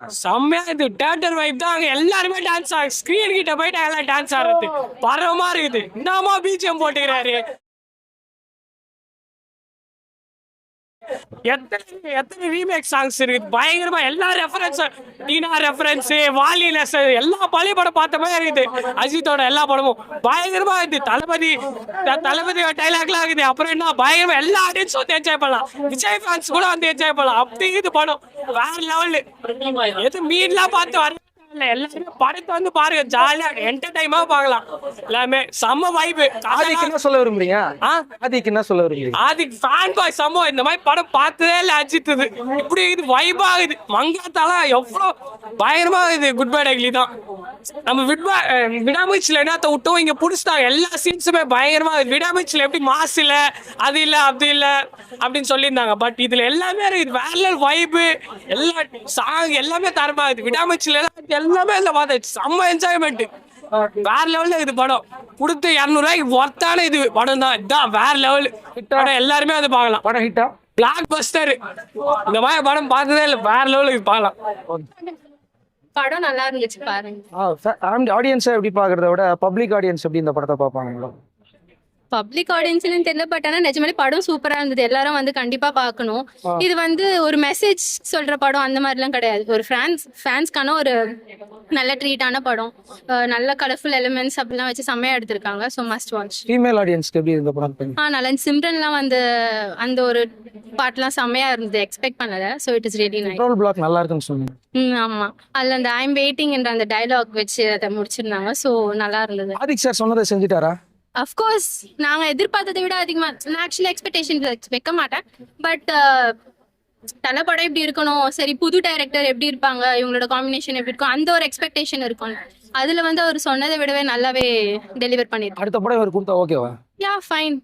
செம்மையா இது theatre vibe தான் அங்க எல்லாருமே டான்ஸ் ஆடு ஸ்கிரீன் கிட்ட போயிட்டு எல்லாம் டான்ஸ் ஆடுறது. பரவமா இருக்குது. என்னமா பிஜிஎம் போட்டுக்கிறாரு? எத்தனை எத்தனை ரீமேக் சாங்ஸ் இருக்குது பயங்கரமா எல்லா ரெஃபரன்ஸ் டீனா ரெஃபரன்ஸ் வாலினஸ் எல்லா பழைய படம் பார்த்த மாதிரி இருக்குது. அஜித்தோட எல்லா படமும். பயங்கரமா இருக்குது. தளபதி த- தளபதி டைலாக்லாம் இருக்குது. அப்புறம் என்ன? பயங்கரமா எல்லா ஆடியன்ஸும் வந்து என்ஜாய் பண்ணலாம். விஜய் ஃபேன்ஸ் கூட வந்து என்ஜாய் பண்ணலாம். அப்படி இது படம். வேற லெவலு எது மீன்லாம் பார்த்து வர இல்ல எல்லாருமே படத்தை வந்து பாருங்க ஜாலியா என்டர்டைமா பார்க்கலாம். எல்லாமே செம்ம வைப்பு ஆதிக்கு என்ன சொல்ல விரும்புறீங்க? ஆதிக்கு என்ன சொல்ல விரும்புறீங்க? அதுக்கு ஃபேன் பாய் சம்பவம் இந்த மாதிரி படம் பார்த்ததே இல்லை அஜித்துது இப்படி இது வைப் ஆகுது மங்காத்தால எவ்வளோ பயங்கரமா இது குட் பை டெக்லி தான். நம்ம விட்பா விடாமுயற்சியில் என்னத்த விட்டோம்? இங்க புடிச்சிட்டாங்க எல்லா சீன்ஸுமே பயங்கரமா இருக்குது. விடாமுயற்சியில் எப்படி மாஸ் இல்ல அது இல்ல அப்படி இல்ல அப்படின்னு சொல்லியிருந்தாங்க. பட் இதுல எல்லாமே இருக்குது. வேற வைப்பு எல்லா சாங் எல்லாமே தரமா விடாமுயற்சியில் எல்லாம் எல்லாமே இல்லை பார்த்தாச்சு செம்ம என்ஜாய்மெண்ட் வேற லெவல்ல இது படம் கொடுத்து இரநூறுவாய்க்கு ஒர்த்தான இது படம் தான் இதான் வேற லெவல் படம் எல்லாருமே அது பார்க்கலாம் படம் ஹிட்டா பிளாக் பஸ்டர் இந்த மாதிரி படம் பார்த்ததே இல்லை வேற லெவலுக்கு பார்க்கலாம் படம் நல்லா இருந்துச்சு பாருங்க ஆடியன்ஸை எப்படி பாக்குறத விட பப்ளிக் ஆடியன்ஸ் எப்படி இந்த படத்தை பார்ப்பாங்களோ பப்ளிக் ஆடியன்ஸ்னு தெரியல பட் ஆனா நிஜமாலே படம் சூப்பரா இருந்தது. எல்லாரும் வந்து கண்டிப்பா பார்க்கணும். இது வந்து ஒரு மெசேஜ் சொல்ற படம் அந்த மாதிரிலாம் கிடையாது. ஒரு ஃபேன்ஸ் ஃபேன்ஸ்க்கான ஒரு நல்ல ட்ரீட்டான படம். நல்ல கலர்ஃபுல் எலிமெண்ட்ஸ் அப்படிலாம் வச்சு செம்மையா எடுத்திருக்காங்க. ஸோ மஸ்ட் வாட்ச் ஃபீமேல் ஆடியன்ஸ்க்கு எப்படி இந்த படம் ஆ நல்லா சிம்ரன்லாம் வந்து அந்த ஒரு பாட்டுலாம் செம்மையா இருந்தது. எக்ஸ்பெக்ட் பண்ணல. So it is ready petrol block நல்லா இருக்குன்னு சொன்னீங்க. ம் ஆமா. அதுல அந்த ஐம் வெயிட்டிங் என்ற அந்த டயலாக் வச்சு அதை முடிச்சிருந்தாங்க. ஸோ நல்லா இருந்தது. ஆதிக் சார் சொன்னதை செஞ்சுட்டாரா? அஃப்கோர்ஸ் நாங்க எதிர்பார்த்ததை விட அதிகமா நான் ஆக்சுவலி எக்ஸ்பெக்டேஷன் வைக்க மாட்டேன். பட் தலை படம் எப்படி இருக்கணும்? சரி புது டைரக்டர் எப்படி இருப்பாங்க? இவங்களோட காம்பினேஷன் எப்படி இருக்கும்? அந்த ஒரு எக்ஸ்பெக்டேஷன் இருக்கும். அதுல வந்து அவர் சொன்னதை விடவே நல்லாவே டெலிவர் பண்ணிருக்காரு. அடுத்த படம் இவர் கொடுத்தா ஓகேவா யா ஃபைன்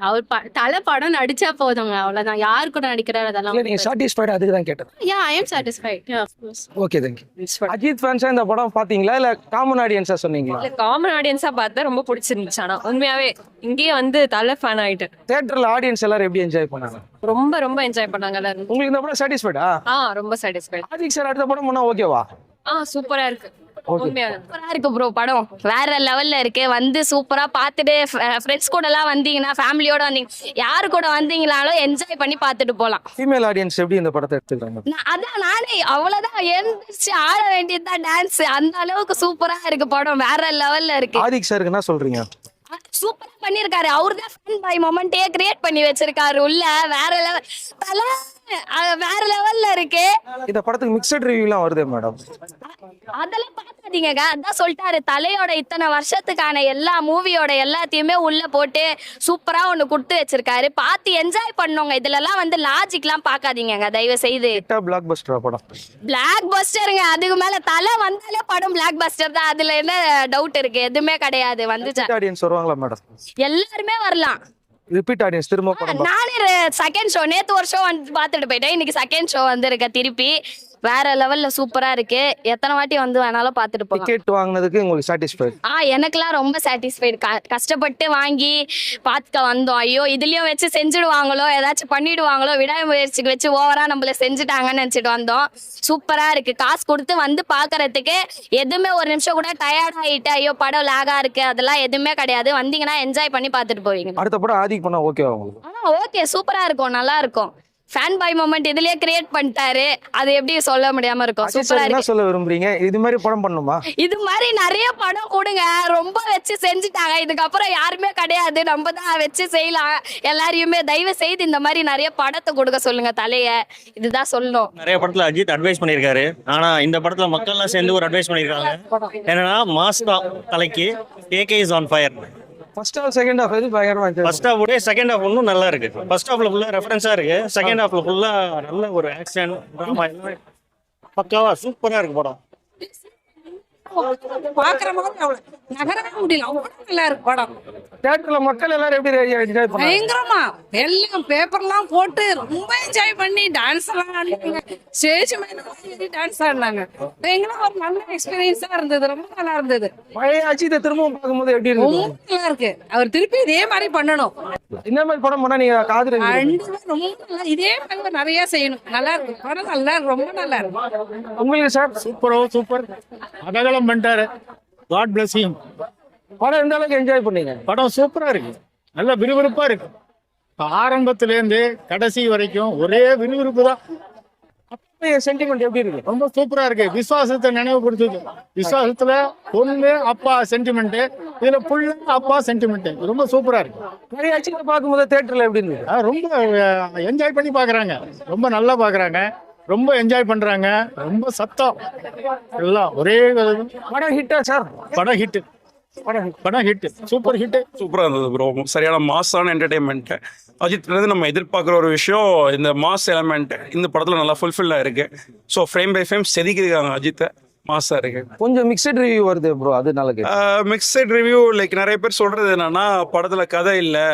அவர் தலை படம் நடிச்சா போதுங்க அவ்வளவுதான். யார் கூட நடிக்கிறார் அதெல்லாம் நீங்க சாட்டிஸ்ஃபைடு அதுக்கு தான் கேட்டேன். Yeah I am satisfied of course okay thank you Ajith ஃபேன்ஸா இந்த படம் பாத்தீங்களா இல்ல காமன் ஆடியன்ஸா சொன்னீங்களா? இல்ல காமன் ஆடியன்ஸா பார்த்தா ரொம்ப பிடிச்சிருந்துச்சு. ஆனா உண்மையாவே இங்கேயே வந்து தலை ஃபேன் ஆயிட்டு தியேட்டர்ல ஆடியன்ஸ் எல்லாரும் எப்படி என்ஜாய் பண்ணாங்க? ரொம்ப ரொம்ப என்ஜாய் பண்ணாங்க எல்லாரும். உங்களுக்கு இந்த படம் சாட்டிஸ்ஃபைடா ஆ? ரொம்ப சாட்டிஸ்ஃபைட் ஆதிக் சார் அடுத்த படம் பண்ணா ஓகேவா ஆ சூப்பரா இருக்கு. சூப்பரா இருக்கு ப்ரோ படம். வேற லெவல்ல இருக்கு. வந்து சூப்பரா பார்த்துட்டு ஃப்ரெண்ட்ஸ் கூட எல்லாம் வந்தீங்கன்னா ஃபேமிலியோட வந்தீங்க யாரு கூட வந்தீங்களாலும் என்ஜாய் பண்ணி பார்த்துட்டு போலாம். ஃபீமேல் ஆடியன்ஸ் எப்படி இந்த படத்தை எடுத்துக்கிறாங்க? அதான் நானே அவ்வளவுதான் எழுந்திரிச்சு ஆட வேண்டியதுதான் டான்ஸ் அந்த அளவுக்கு சூப்பரா இருக்கு படம். வேற லெவல்ல இருக்கு. ஆதிக் சாருக்கு என்ன சொல்றீங்க? சூப்பரா பண்ணிருக்காரு. அவர்தான் ஃபன் பாய் மொமெண்டே கிரியேட் பண்ணி வச்சிருக்காரு உள்ள. வேற லெவல் வேற லெவல்ல இருக்கு. இந்த படத்துக்கு மிக்சட் ரிவ்யூலாம் வருதே மேடம் அதெல்லாம் பார்க்காதீங்கங்க அதான் சொல்லிட்டாரு. தலையோட இத்தனை வருஷத்துக்கான எல்லா மூவியோட எல்லாத்தையுமே உள்ள போட்டு சூப்பரா ஒண்ணு கொடுத்து வச்சிருக்காரு. பார்த்து என்ஜாய் பண்ணோங்க. இதுலலாம் வந்து லாஜிக்லாம் பார்க்காதீங்கங்க தயவு செய்து பிளாக் பஸ்டரா படம். பிளாக் பஸ்டருங்க அதுக்கு மேல தலை வந்தாலே படம் பிளாக் பஸ்டர் தான். அதுல என்ன டவுட் இருக்கு? எதுவுமே கிடையாது. வந்துச்சா? ஆடியன்ஸ் வருவாங்களா மேடம் எல்லாருமே வரலாம். ரிப்பீட் ஆடியன்ஸ் திரும்ப. நானே செகண்ட் ஷோ நேத்து ஒரு ஷோ வந்து பார்த்துட்டு போயிட்டேன் இன்னைக்கு செகண்ட் ஷோ வந்திருக்க திருப்பி வேற லெவல்ல சூப்பரா இருக்கு. எத்தனை வாட்டி வந்து வேணாலும் பார்த்துட்டு போகலாம் டிக்கெட் வாங்குனதுக்கு உங்களுக்கு சாட்டிஸ்ஃபைட் ஆ எனக்கெல்லாம் ரொம்ப சாட்டிஸ்ஃபைடு கஷ்டப்பட்டு வாங்கி பார்த்துக்க வந்தோம். ஐயோ இதுலயும் வச்சு செஞ்சுடுவாங்களோ? ஏதாச்சும் பண்ணிடுவாங்களோ? விடாமுயற்சிக்கு வச்சு ஓவரா நம்மள செஞ்சுட்டாங்கன்னு நினைச்சிட்டு வந்தோம். சூப்பரா இருக்கு. காசு கொடுத்து வந்து பாக்குறதுக்கு எதுவுமே ஒரு நிமிஷம் கூட டயர்ட் ஆயிட்டு ஐயோ படம் லாகா இருக்கு. அதெல்லாம் எதுவுமே கிடையாது. வந்தீங்கன்னா என்ஜாய் பண்ணி பார்த்துட்டு போவீங்க. அடுத்த படம் ஆதிக் பண்ணா ஆ ஓகே சூப்பரா இருக்கும். நல்லா இருக்கும். ஃபேன் பாய் மொமெண்ட் இதுலயே கிரியேட் பண்ணிட்டாரு. அது எப்படி சொல்ல முடியாம இருக்கும். சூப்பரா இருக்கு. சொல்ல விரும்புறீங்க? இது மாதிரி படம் பண்ணுமா இது மாதிரி நிறைய படம் கொடுங்க ரொம்ப வச்சு செஞ்சுட்டாங்க. இதுக்கப்புறம் யாருமே கிடையாது. நம்ம தான் வச்சு செய்யலாம். எல்லாரையுமே தயவு செய்து இந்த மாதிரி நிறைய படத்தை கொடுக்க சொல்லுங்க தலைய. இதுதான் சொல்லணும். நிறைய படத்துல அஜித் அட்வைஸ் பண்ணியிருக்காரு. ஆனா இந்த படத்துல மக்கள்லாம் சேர்ந்து ஒரு அட்வைஸ் பண்ணியிருக்காங்க. என்னன்னா மாஸ் தலைக்கு AK is on fire first half second half எது பயங்கரமா இருக்கு ஃபர்ஸ்ட் ஹாஃப் உடைய செகண்ட் ஹாஃப் ஒன்றும் நல்லா இருக்கு. ஃபர்ஸ்ட் ஹாஃப்ல ஃபுல்லா ரெஃபரன்ஸா இருக்கு. செகண்ட் ஹாஃப்ல ஃபுல்லா நல்ல ஒரு ஆக்ஷன் ட்ராமா எல்லாமே. பக்காவா சூப்பரா இருக்கு படம். பாக்குற மாதிரி அவ்வளவு நகரவே முடியல. அவ்வளவு நல்லா இருக்கு படம். தியேட்டர்ல மக்கள் எல்லாரும் எப்படி என்ஜாய் பயங்கரமா. எல்லாம் பேப்பர்லாம் போட்டு ரொம்ப என்ஜாய் பண்ணி டான்ஸ் எல்லாம் ஆடினாங்க. ஸ்டேஜ் மேல ஏறி டான்ஸ் ஆடினாங்க. எங்களுக்கு ஒரு நல்ல எக்ஸ்பீரியன்ஸா இருந்தது. ரொம்ப நல்லா இருந்தது. பழைய அஜித்தை திரும்பவும் பார்க்கும்போது எப்படி ரொம்ப இருக்கு நல்லா இருக்கு. அவர் திருப்பி இதே மாதிரி பண்ணணும். இந்த மாதிரி படம் பண்ணா நீங்க காதல் ரொம்ப நல்லா இதே மாதிரி நிறைய செய்யணும். நல்லா இருக்கு படம் நல்லா ரொம்ப நல்லா இருக்கு உங்களுக்கு சார்? சூப்பரோ சூப்பர். அகலம் பண்ணிட்டாரு. காட் பிளஸ் யூ படம் எந்த அளவுக்கு என்ஜாய் பண்ணீங்க? படம் சூப்பரா இருக்கு. நல்ல விறுவிறுப்பா இருக்கு. ஆரம்பத்துல இருந்து கடைசி வரைக்கும் ஒரே விறுவிறுப்பு தான். சென்டிமெண்ட் எப்படி இருக்கு? ரொம்ப சூப்பரா இருக்கு. விசுவாசத்தை நினைவுபடுத்துது. விசுவாசத்துல பொண்ணு அப்பா சென்டிமெண்ட் இதுல புள்ள அப்பா சென்டிமெண்ட் ரொம்ப சூப்பரா இருக்கு. பழைய அஜித்தை பார்க்கும்போது தியேட்டர்ல எப்படி அஹ் ரொம்ப என்ஜாய் பண்ணி பாக்குறாங்க ரொம்ப நல்லா பாக்குறாங்க ரொம்ப என்ஜாய் பண்றாங்க. ரொம்ப சத்தம். எல்லாம் ஒரே படம் ஹிட்டா சார் படம் ஹிட் படம் படம் ஹிட் சூப்பர் ஹிட் சூப்பராக இருந்தது ப்ரோ சரியான மாஸான என்டர்டைன்மெண்ட் அஜித்லேருந்து நம்ம எதிர்பார்க்குற ஒரு விஷயம் இந்த மாஸ் எலமெண்ட் இந்த படத்தில் நல்லா ஃபுல்ஃபில்லாக இருக்கு ஸோ ஃப்ரேம் பை ஃப்ரேம் செதுக்கிருக்காங்க அஜித்தை. மாஸாக இருக்கு. கொஞ்சம் மிக்சட் ரிவ்யூ வருது ப்ரோ அது நல்ல மிக்சட் ரிவ்யூ லைக் நிறைய பேர் சொல்றது என்னன்னா படத்தில் கதை இல்லை.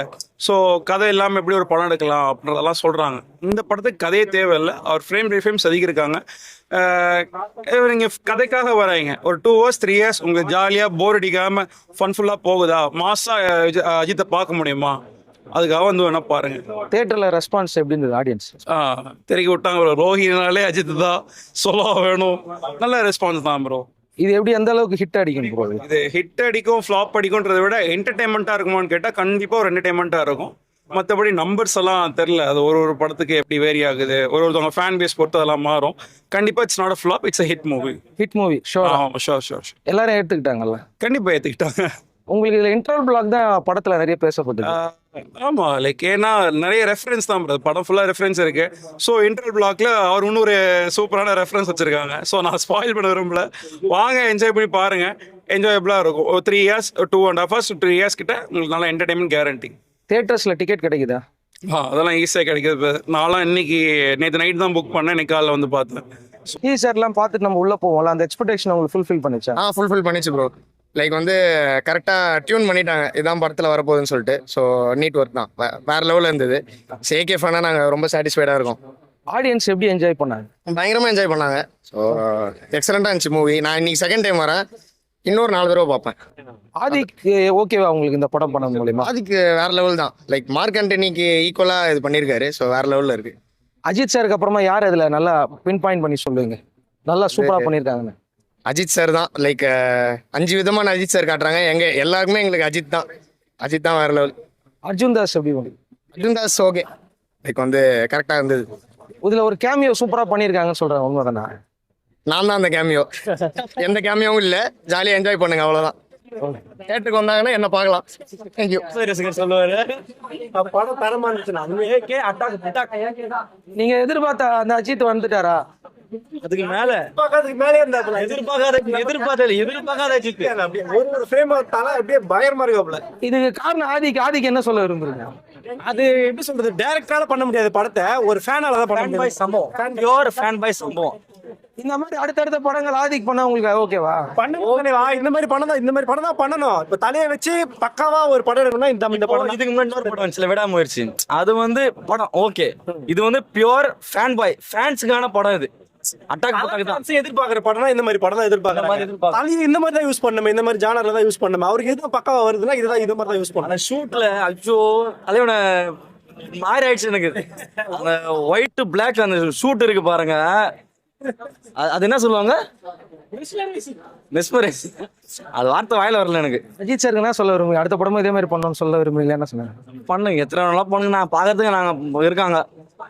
ஸோ கதை இல்லாமல் எப்படி ஒரு படம் எடுக்கலாம் அப்படின்றதெல்லாம் சொல்கிறாங்க இந்த படத்துக்கு கதையே தேவையில்லை. அவர் ஃப்ரேம் பை ஃப்ரேம் செதுக்கியிருக்காங்க. நீங்கள் கதைக்காக வராங்க. ஒரு டூ ஹவர்ஸ் த்ரீ இயர்ஸ் உங்களுக்கு ஜாலியாக போர் அடிக்காமல் ஃபன்ஃபுல்லாக போகுதா? மாசாக அஜித்தை பார்க்க முடியுமா? அதுக்காக வந்து வேணா பாருங்க. தியேட்டர்ல ரெஸ்பான்ஸ் எப்படி இருந்தது ஆடியன்ஸ் ஆ தெருக்கி விட்டாங்க ப்ரோ ரோஹினாலே அஜித் தான். சொல்ல வேணும். நல்ல ரெஸ்பான்ஸ் தான் ப்ரோ இது எப்படி எந்த அளவுக்கு ஹிட் அடிக்கும் ப்ரோ இது ஹிட் அடிக்கும் ஃப்ளாப் அடிக்கும்ன்றதை விட என்டர்டைன்மெண்ட்டாக இருக்குமான்னு கேட்டால் கண்டிப்பாக ஒரு என்டர்டைன்மெண்ட்டாக இருக்கும். மற்றபடி நம்பர்ஸ் எல்லாம் தெரில அது ஒரு ஒரு படத்துக்கு எப்படி வேரி ஆகுது? ஒரு ஒருத்தவங்க ஃபேன் பேஸ் பொறுத்து அதெல்லாம் மாறும். கண்டிப்பாக it's not a flop it's a hit movie hit movie sure ஆமாம் ஷோர் ஷோர் எல்லாரும் எடுத்துக்கிட்டாங்கல்ல கண்டிப்பாக ஏற்றுக்கிட்டாங்க உங்களுக்கு இதுல இன்டர்வல் பிளாக் தான் படத்துல நிறைய பேசப்பட்டது. ஆமாம் லைக் ஏன்னா நிறைய ரெஃபரன்ஸ் தான். படம் ஃபுல்லாக ரெஃபரன்ஸ் இருக்கு. ஸோ இன்டர்வல் பிளாக்ல அவர் இன்னொரு சூப்பரான ரெஃபரன்ஸ் வச்சிருக்காங்க. ஸோ நான் ஸ்பாயில் பண்ண விரும்பல. வாங்க என்ஜாய் பண்ணி பாருங்க. என்ஜாயபிளாக இருக்கும். ஒரு three years two and half hours three years கிட்ட உங்களுக்கு நல்ல என்டர்டைன்மெண்ட் கேரண்டி தியேட்டர்ஸ்ல டிக்கெட் கிடைக்குதா? ஆ அதெல்லாம் ஈஸியாக கிடைக்குது. நான்லாம் இன்னைக்கு நேற்று நைட் தான் புக் பண்ணேன். இன்னைக்கு காலைல வந்து பார்த்தேன். டீசர்லாம் பார்த்துட்டு நம்ம உள்ள போவோம்ல. அந்த எக்ஸ்பெக்டேஷன் உங்களுக்கு ஃபுல்ஃபில் பண்ணிச்சா? ஆ ஃபுல்ஃபில் பண்ணிச்சு ப்ரோ லைக் வந்து கரெக்டாக டியூன் பண்ணிட்டாங்க. இதான் படத்தில் வரப்போகுதுன்னு சொல்லிட்டு. ஸோ நீட் ஒர்க் தான். வேற லெவலில் இருந்தது. சேகே ஃபேனாக நாங்கள் ரொம்ப சாட்டிஸ்ஃபைடாக இருக்கோம். ஆடியன்ஸ் எப்படி என்ஜாய் பண்ணாங்க? பயங்கரமாக என்ஜாய் பண்ணாங்க. ஸோ எக்ஸலண்ட்டாக இருந்துச்சு மூவி நான் இன்னைக்கு செகண்ட் டைம் வரேன். இன்னொரு நாலு தடவை பார்ப்பேன். ஆதிக் ஓகேவா உங்களுக்கு இந்த படம் பண்ண மூலியமா? அதுக்கு வேற லெவல் தான். லைக் மார்க் ஆண்டனிக்கு ஈக்குவலாக இது பண்ணியிருக்காரு. ஸோ வேற லெவலில் இருக்கு. அஜித் சாருக்கு அப்புறமா யார் இதுல நல்லா பின் பாயிண்ட் பண்ணி சொல்லுங்க? நல்லா சூப்பரா பண்ணிருக்காங்க அஜித் சார் தான். லைக் அஞ்சு விதமான அஜித் சார் காட்டுறாங்க. எங்க எல்லாருக்குமே எங்களுக்கு அஜித் தான். அஜித் தான் வேற லெவல் அர்ஜுன் தாஸ் எப்படி அர்ஜுன் தாஸ் ஓகே லைக் வந்து கரெக்டாக இருந்தது. இதுல ஒரு கேமியோ சூப்பரா பண்ணிருக்காங்கன்னு சொல்றாங்க உண்மைதானா? நான் தான் அந்த கேமியோ எந்த கேமியோவும் இல்லை. ஜாலியாக என்ஜாய் பண்ணுங்க அவ்வளோதான் தேட்டருக்கு வந்தாங்கன்னா என்ன பார்க்கலாம். தேங்க்யூ சொல்லுவாரு. படம் தரமா இருந்துச்சு நீங்க எதிர்பார்த்த அந்த அஜித் வந்துட்டாரா? அதுக்கு மேல. எதிர்பார்க்கறதுக்கு மேலே இருந்தாப்புல. எதிர்பார்க்காத எதிர்பார்த்த எதிர்பார்க்காத அஜித். ஒரு ஒரு ஃப்ரேம் தலை அப்படியே பயங்கரமா இருக்காப்புல இதுக்கு காரணம் ஆதிக்கு ஆதிக்கு என்ன சொல்ல விரும்புறீங்க? அது எப்படி சொல்றது? டைரக்டால பண்ண முடியாது படத்தை. ஒரு ஃபேனால தான் பண்ண முடியும். சம்பவம். பியோர் ஃபேன் பாய் சம்பவம். இந்த மாதிரி அடுத்தடுத்த படங்கள் ஆதிக்கு பண்ணா உங்களுக்கு ஓகேவா பண்ண ஓகேவா இந்த மாதிரி படம் தான் இந்த மாதிரி படம் தான் பண்ணணும். இப்ப தலையை வச்சு பக்காவா ஒரு படம் எடுக்கணும்னா இந்த இந்த படம் இதுக்கு முன்னாடி ஒரு படம் வந்துச்சுல விடாமுயற்சி. அது வந்து படம் ஓகே இது வந்து பியோர் ஃபேன் பாய் ஃபேன்ஸுக்கான படம் இது. எதிர்பார்க்குற படம்னா இந்த மாதிரி படம் தான் எதிர்பார்க்குறாங்க. தலையை இந்த மாதிரி தான் யூஸ் பண்ணணும் இந்த மாதிரி ஜானர்ல தான் யூஸ் பண்ணணும். அவருக்கு எது பக்காவா வருதுன்னா இதுதான் இது மாதிரி தான் யூஸ் பண்ணணும். அந்த ஷூட்ல அச்சோ தலைவன மாறி ஆயிடுச்சு எனக்கு. அந்த ஒயிட் பிளாக் அந்த ஷூட் இருக்கு பாருங்க. அது- என்ன சொல்லுவாங்க? மெஸ்மரைஸ் அது வார்த்தை வாயில வரல எனக்கு. அஜித் சாருக்கு என்ன சொல்ல விரும்புங்க? அடுத்த படமும் இதே மாதிரி பண்ணணும்னு சொல்ல விரும்புறீங்களா? என்ன சொன்னாங்க பண்ணுங்க. எத்தனை நாளா பண்ணுங்க. நான் பாக்குறதுக்கு நாங்க இருக்காங்க.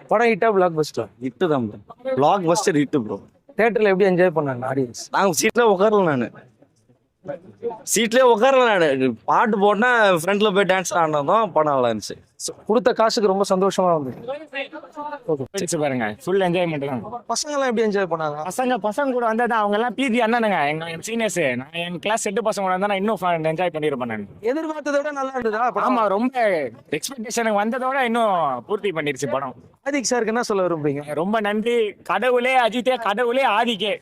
படம் ஹிட்டா பிளாக் பஸ்டர் ஹிட்டு தான் bro blockbuster hit bro தியேட்டர்ல எப்படி என்ஜாய் பண்ணாங்க ஆடியன்ஸ் நாங்க சீட்ல உட்காரல நானு. சீட்லயே உட்காரல நானு. பாட்டு போட்டா ஃப்ரண்ட்ல போய் டான்ஸ் ஆடினதும் படம் நல்லா இருந்துச்சு. கொடுத்த காசுக்கு ரொம்ப சந்தோஷமா வந்து பாருங்க. ஃபுல் என்ஜாய்மெண்ட் தான். பசங்க எல்லாம் எப்படி என்ஜாய் பண்ணாங்க? பசங்க பசங்க கூட வந்தா அவங்க எல்லாம் பிஜி அண்ணனுங்க. எங்க சீனியர்ஸ் நான் என் கிளாஸ் செட்டு பசங்க கூட வந்தா இன்னும் என்ஜாய் பண்ணிருப்பேன் நான். எதிர்பார்த்ததை விட நல்லா இருந்ததா? ஆமா ரொம்ப எக்ஸ்பெக்டேஷனுக்கு வந்ததோட இன்னும் பூர்த்தி பண்ணிருச்சு படம். ஆதிக் சாருக்கு என்ன சொல்ல விரும்புறீங்க? ரொம்ப நன்றி. கடவுளே அஜித்தே கடவுளே ஆதிக்கே.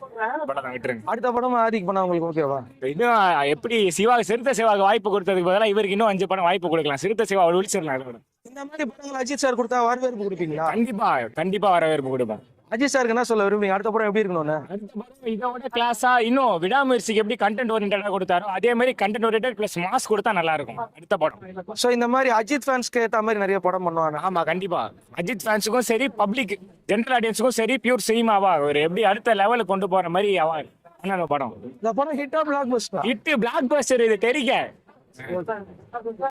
படம் விட்டுருங்க. அடுத்த படம் ஆதிக் பண்ணா உங்களுக்கு ஓகேவா இன்னும் எப்படி சிவா சிறுத்தை சிவாக்கு வாய்ப்பு கொடுத்ததுக்கு பதிலாக இவருக்கு இன்னும் அஞ்சு படம் வாய்ப்பு கொடுக்கலாம். சிறுத்தை சிவா இதோட. இந்த மாதிரி படங்கள் அஜித் சார் கொடுத்தா வரவேற்பு கொடுப்பீங்களா? கண்டிப்பா கண்டிப்பா வரவேற்பு கொடுப்பேன். அஜித் சாருக்கு என்ன சொல்ல விரும்புறீங்க அடுத்த படம் எப்படி இருக்கணும்னு? அடுத்த படம் இதோட கிளாஸா இன்னும் விடாமுயற்சிக்கு எப்படி கண்டென்ட் ஓரியன்டா கொடுத்தாரோ அதே மாதிரி கண்டென்ட் ஓரியன்ட் பிளஸ் மாஸ் கொடுத்தா நல்லா இருக்கும். அடுத்த படம். ஸோ இந்த மாதிரி அஜித் ஃபேன்ஸ்க்கு ஏற்ற மாதிரி நிறைய படம் பண்ணுவாங்க. ஆமா கண்டிப்பா. அஜித் ஃபேன்ஸுக்கும் சரி பப்ளிக் ஜென்ரல் ஆடியன்ஸுக்கும் சரி பியூர் சினிமாவா ஒரு எப்படி அடுத்த லெவலுக்கு கொண்டு போற மாதிரி அவா பண்ண படம். இந்த படம் ஹிட்டா பிளாக் பஸ்டா இட்டு பிளாக் பஸ்டர் இது தெரிக்க.